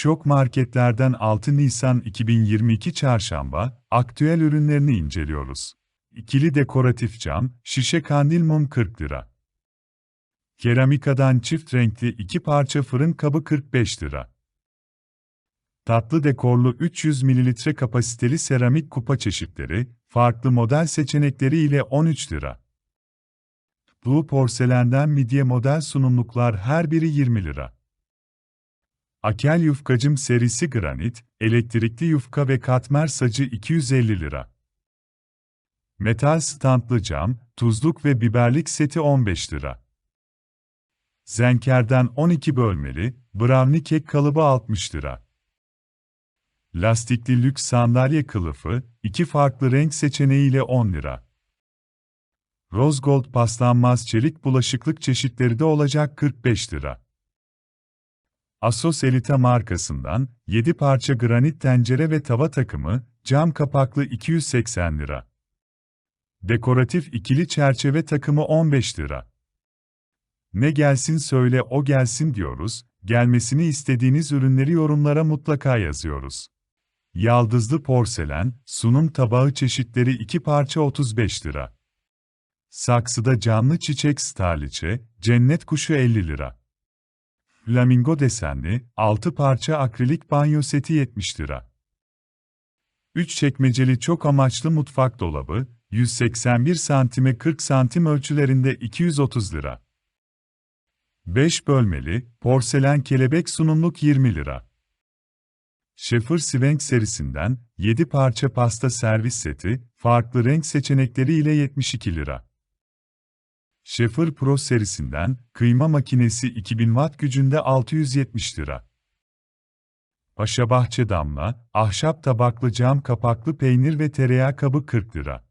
Şok Marketler'den 6 Nisan 2022 Çarşamba, aktüel ürünlerini inceliyoruz. İkili dekoratif cam, şişe kandil mum 40 lira. Keramikadan çift renkli iki parça fırın kabı 45 lira. Tatlı dekorlu 300 ml kapasiteli seramik kupa çeşitleri, farklı model seçenekleri ile 13 lira. Blue porselenden midye model sunumluklar her biri 20 lira. Akel yufkacım serisi granit, elektrikli yufka ve katmer sacı 250 lira. Metal standlı cam, tuzluk ve biberlik seti 15 lira. Zenker'den 12 bölmeli, brownie kek kalıbı 60 lira. Lastikli lüks sandalye kılıfı, iki farklı renk seçeneğiyle 10 lira. Rose Gold paslanmaz çelik bulaşıklık çeşitleri de olacak 45 lira. Asos Elita markasından 7 parça granit tencere ve tava takımı, cam kapaklı 280 lira. Dekoratif ikili çerçeve takımı 15 lira. Ne gelsin söyle o gelsin diyoruz, gelmesini istediğiniz ürünleri yorumlara mutlaka yazıyoruz. Yaldızlı porselen, sunum tabağı çeşitleri 2 parça 35 lira. Saksıda canlı çiçek starliçe, cennet kuşu 50 lira. Flamingo desenli, 6 parça akrilik banyo seti 70 lira. 3 çekmeceli çok amaçlı mutfak dolabı, 181 santime 40 santim ölçülerinde 230 lira. 5 bölmeli, porselen kelebek sunumluk 20 lira. Şefir Swank serisinden 7 parça pasta servis seti, farklı renk seçenekleri ile 72 lira. Şefir Pro serisinden kıyma makinesi 2000 watt gücünde 670 lira. Paşabahçe damla, ahşap tabaklı cam kapaklı peynir ve tereyağı kabı 40 lira.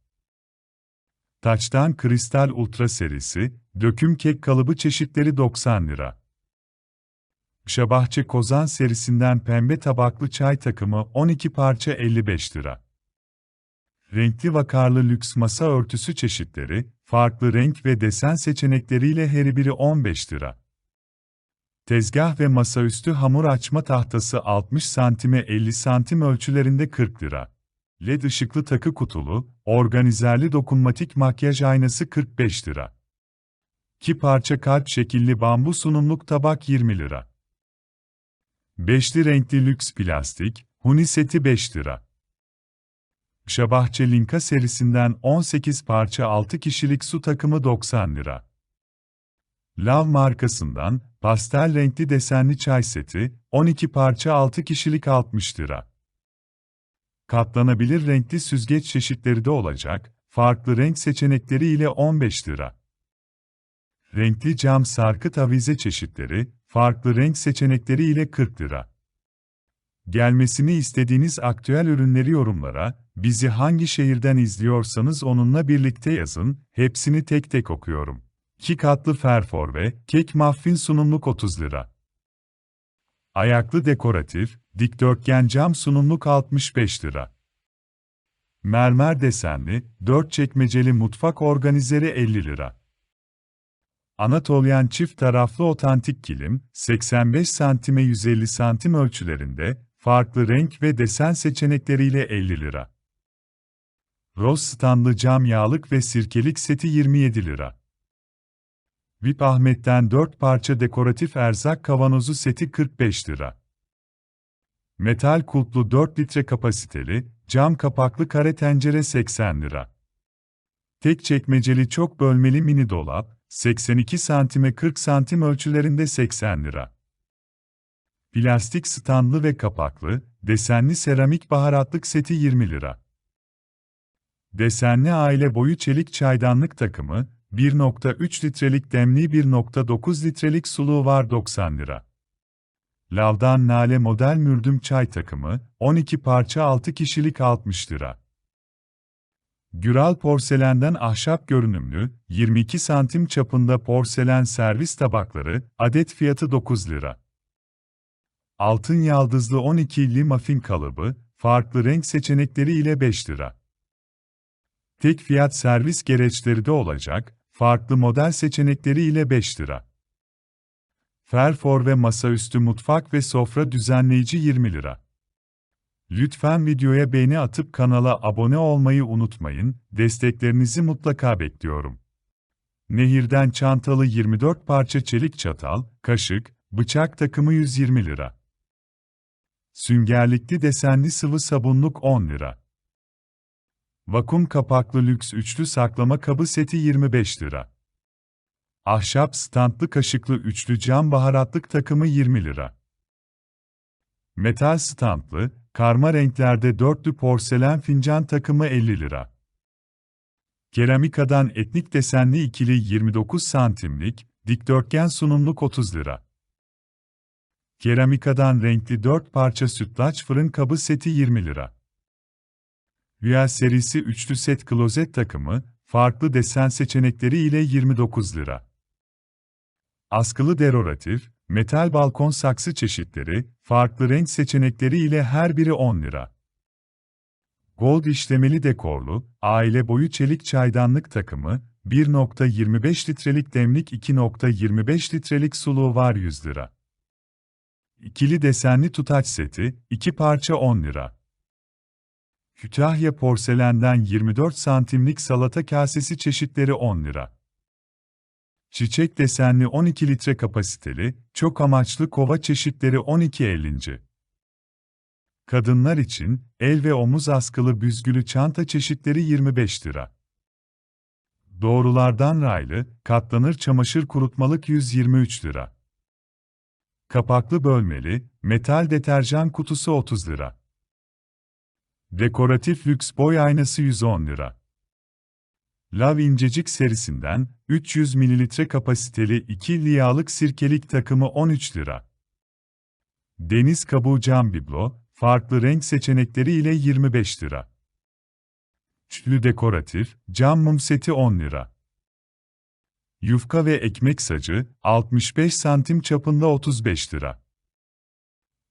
Taçtan Kristal Ultra serisi, döküm kek kalıbı çeşitleri 90 lira. Şabahçe Kozan serisinden pembe tabaklı çay takımı 12 parça 55 lira. Renkli vakarlı lüks masa örtüsü çeşitleri, farklı renk ve desen seçenekleriyle her biri 15 lira. Tezgah ve masaüstü hamur açma tahtası 60 santime 50 santim ölçülerinde 40 lira. LED ışıklı takı kutulu, organizerli dokunmatik makyaj aynası 45 lira. 2 parça kalp şekilli bambu sunumluk tabak 20 lira. Beşli renkli lüks plastik, huni seti 5 lira. Şabahçe Linka serisinden 18 parça 6 kişilik su takımı 90 lira. Lav markasından pastel renkli desenli çay seti 12 parça 6 kişilik 60 lira. Katlanabilir renkli süzgeç çeşitleri de olacak, farklı renk seçenekleri ile 15 lira. Renkli cam sarkıt avize çeşitleri, farklı renk seçenekleri ile 40 lira. Gelmesini istediğiniz aktüel ürünleri yorumlara, bizi hangi şehirden izliyorsanız onunla birlikte yazın, hepsini tek tek okuyorum. 2 katlı ferfor ve kek muffin sunumluk 30 lira. Ayaklı dekoratif, dikdörtgen cam sunumluk 65 lira. Mermer desenli, 4 çekmeceli mutfak organizeri 50 lira. Anatolyan çift taraflı otantik kilim, 85 santime 150 santim ölçülerinde, farklı renk ve desen seçenekleriyle 50 lira. Roz standlı cam yağlık ve sirkelik seti 27 lira. VIP Ahmet'ten 4 parça dekoratif erzak kavanozu seti 45 lira. Metal kulplu 4 litre kapasiteli, cam kapaklı kare tencere 80 lira. Tek çekmeceli çok bölmeli mini dolap, 82 santime 40 santim ölçülerinde 80 lira. Plastik standlı ve kapaklı, desenli seramik baharatlık seti 20 lira. Desenli aile boyu çelik çaydanlık takımı, 1.3 litrelik demli 1.9 litrelik suluğu var 90 lira. Lavdan Nale model mürdüm çay takımı, 12 parça 6 kişilik 60 lira. Güral porselenden ahşap görünümlü, 22 santim çapında porselen servis tabakları, adet fiyatı 9 lira. Altın yaldızlı 12'li muffin kalıbı, farklı renk seçenekleri ile 5 lira. Tek fiyat servis gereçleri de olacak, farklı model seçenekleri ile 5 lira. Ferfor ve masaüstü mutfak ve sofra düzenleyici 20 lira. Lütfen videoya beğeni atıp kanala abone olmayı unutmayın, desteklerinizi mutlaka bekliyorum. Nehirden çantalı 24 parça çelik çatal, kaşık, bıçak takımı 120 lira. Süngerlikli desenli sıvı sabunluk 10 lira. Vakum kapaklı lüks üçlü saklama kabı seti 25 lira. Ahşap standlı kaşıklı üçlü cam baharatlık takımı 20 lira. Metal standlı, karma renklerde dörtlü porselen fincan takımı 50 lira. Keramikadan etnik desenli ikili 29 santimlik, dikdörtgen sunumluk 30 lira. Keramikadan renkli 4 parça sütlaç fırın kabı seti 20 lira. Rüya serisi üçlü set klozet takımı, farklı desen seçenekleri ile 29 lira. Askılı dekoratif, metal balkon saksı çeşitleri, farklı renk seçenekleri ile her biri 10 lira. Gold işlemeli dekorlu, aile boyu çelik çaydanlık takımı, 1.25 litrelik demlik 2.25 litrelik suluğu var 100 lira. İkili desenli tutaç seti, 2 parça 10 lira. Kütahya porselenden 24 santimlik salata kasesi çeşitleri 10 lira. Çiçek desenli 12 litre kapasiteli, çok amaçlı kova çeşitleri 12.50. Kadınlar için, el ve omuz askılı büzgülü çanta çeşitleri 25 lira. Doğrulardan raylı, katlanır çamaşır kurutmalık 123 lira. Kapaklı bölmeli, metal deterjan kutusu 30 lira. Dekoratif lüks boy aynası 110 lira. Lav incecik serisinden 300 ml kapasiteli 2 liyalık sirkelik takımı 13 lira. Deniz kabuğu cam biblo, farklı renk seçenekleri ile 25 lira. Üçlü dekoratif, cam mum seti 10 lira. Yufka ve ekmek sacı, 65 santim çapında 35 lira.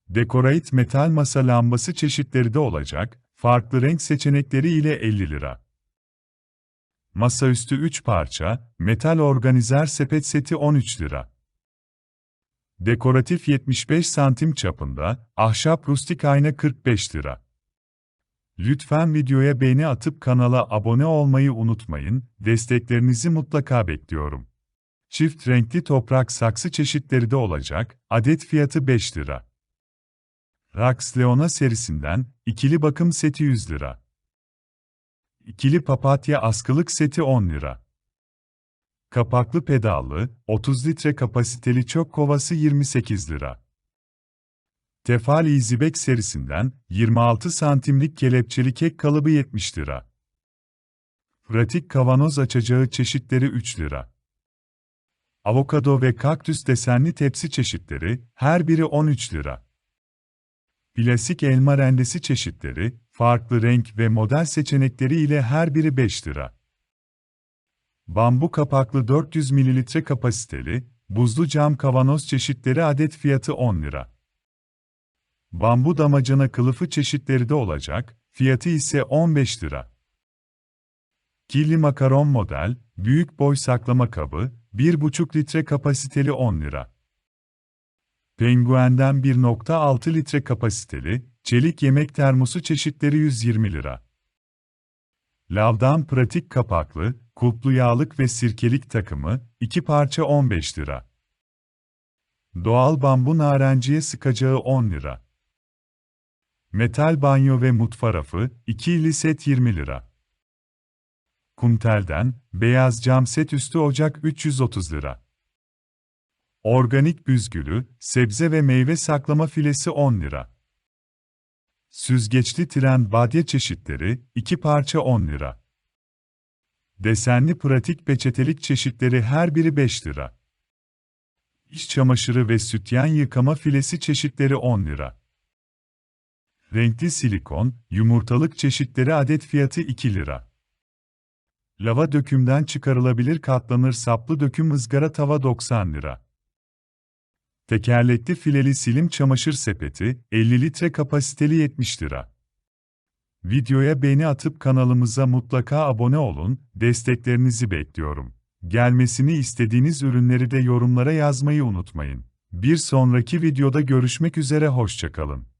Dekorate metal masa lambası çeşitleri de olacak, farklı renk seçenekleri ile 50 lira. Masaüstü 3 parça, metal organizer sepet seti 13 lira. Dekoratif 75 santim çapında, ahşap rustik ayna 45 lira. Lütfen videoya beğeni atıp kanala abone olmayı unutmayın, desteklerinizi mutlaka bekliyorum. Çift renkli toprak saksı çeşitleri de olacak, adet fiyatı 5 lira. Rax Leona serisinden, ikili bakım seti 100 lira. İkili papatya askılık seti 10 lira. Kapaklı pedallı, 30 litre kapasiteli çöp kovası 28 lira. Tefal İzibek serisinden 26 santimlik kelepçeli kek kalıbı 70 lira. Pratik kavanoz açacağı çeşitleri 3 lira. Avokado ve kaktüs desenli tepsi çeşitleri her biri 13 lira. Plastik elma rendesi çeşitleri, farklı renk ve model seçenekleri ile her biri 5 lira. Bambu kapaklı 400 ml kapasiteli, buzlu cam kavanoz çeşitleri adet fiyatı 10 lira. Bambu damacana kılıfı çeşitleri de olacak, fiyatı ise 15 lira. Kirli makaron model, büyük boy saklama kabı, 1,5 litre kapasiteli 10 lira. Penguen'den 1.6 litre kapasiteli, çelik yemek termosu çeşitleri 120 lira. Lavdan pratik kapaklı, kulplu yağlık ve sirkelik takımı, 2 parça 15 lira. Doğal bambu narenciye sıkacağı 10 lira. Metal banyo ve mutfa rafı, ikili set 20 lira. Kumtel'den, beyaz cam set üstü ocak 330 lira. Organik büzgülü, sebze ve meyve saklama filesi 10 lira. Süzgeçli tren badye çeşitleri, 2 parça 10 lira. Desenli pratik peçetelik çeşitleri her biri 5 lira. İş çamaşırı ve sütyen yıkama filesi çeşitleri 10 lira. Renkli silikon, yumurtalık çeşitleri adet fiyatı 2 lira. Lava dökümden çıkarılabilir katlanır saplı döküm ızgara tava 90 lira. Tekerlekli fileli silim çamaşır sepeti, 50 litre kapasiteli 70 lira. Videoya beğeni atıp kanalımıza mutlaka abone olun, desteklerinizi bekliyorum. Gelmesini istediğiniz ürünleri de yorumlara yazmayı unutmayın. Bir sonraki videoda görüşmek üzere hoşçakalın.